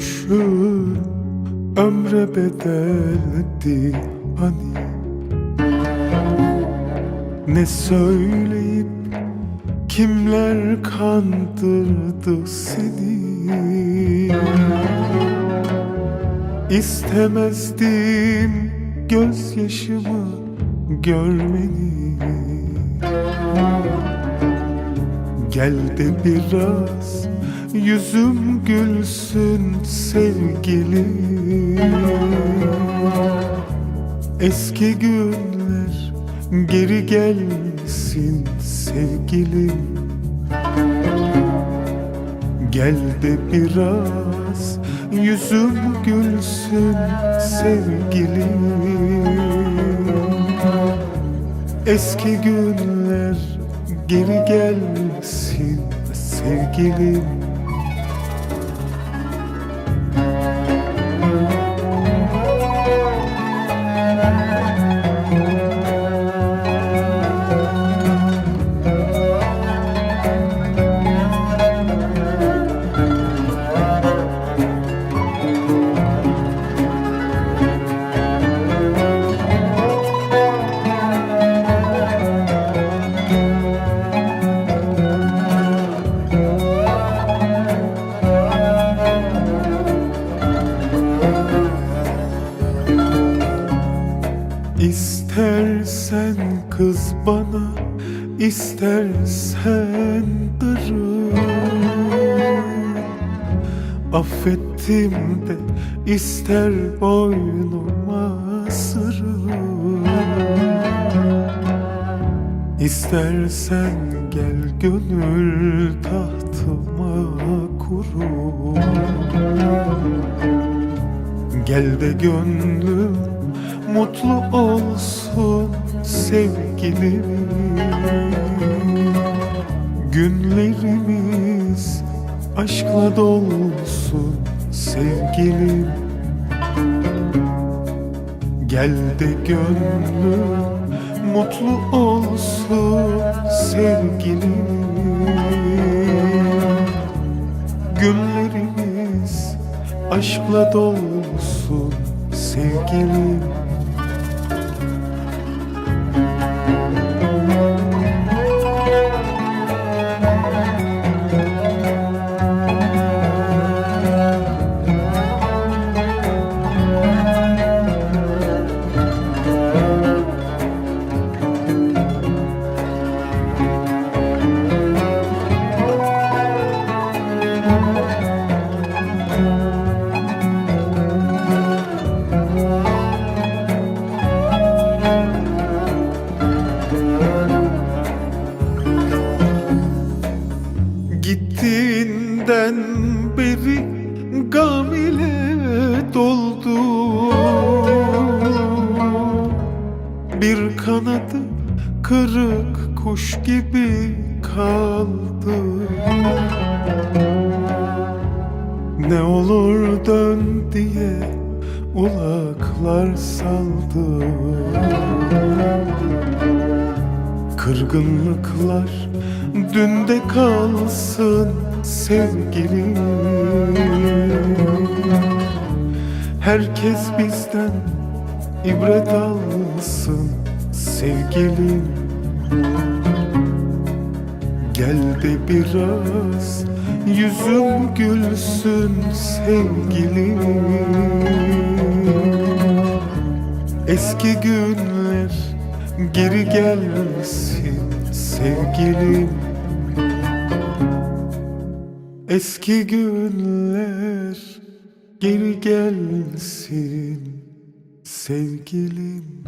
dönüşüm ömre bedeldi hani. Ne söyleyip kimler kandırdı seni? İstemezdim gözyaşımı görmeni. Gel de biraz yüzüm gülsün sevgilim. Eski günler geri gelsin sevgilim. Gel de biraz yüzüm gülsün sevgilim. Eski günler geri gelsin sevgilim İstersen kız bana istersen darıl. Affettim de ister boynuma sarıl İstersen gel gönül tahtıma kurul. Gel de gönlüm mutlu olsun sevgilim. Günlerimiz aşkla dolsun sevgilim. Gel de gönlüm mutlu olsun sevgilim. Günlerimiz aşkla dolsun sevgilim Gittiğinden beri gam ile doldu. Bir kanadı kırık kuş gibi kaldı. Ne olur dön diye ulaklar saldı. Kırgınlıklar dünde kalsın sevgilim. Herkes bizden ibret alsın sevgilim. Gel de biraz yüzüm gülsün sevgilim. Eski günler geri gelsin sevgilim Eski günler geri gelsin sevgilim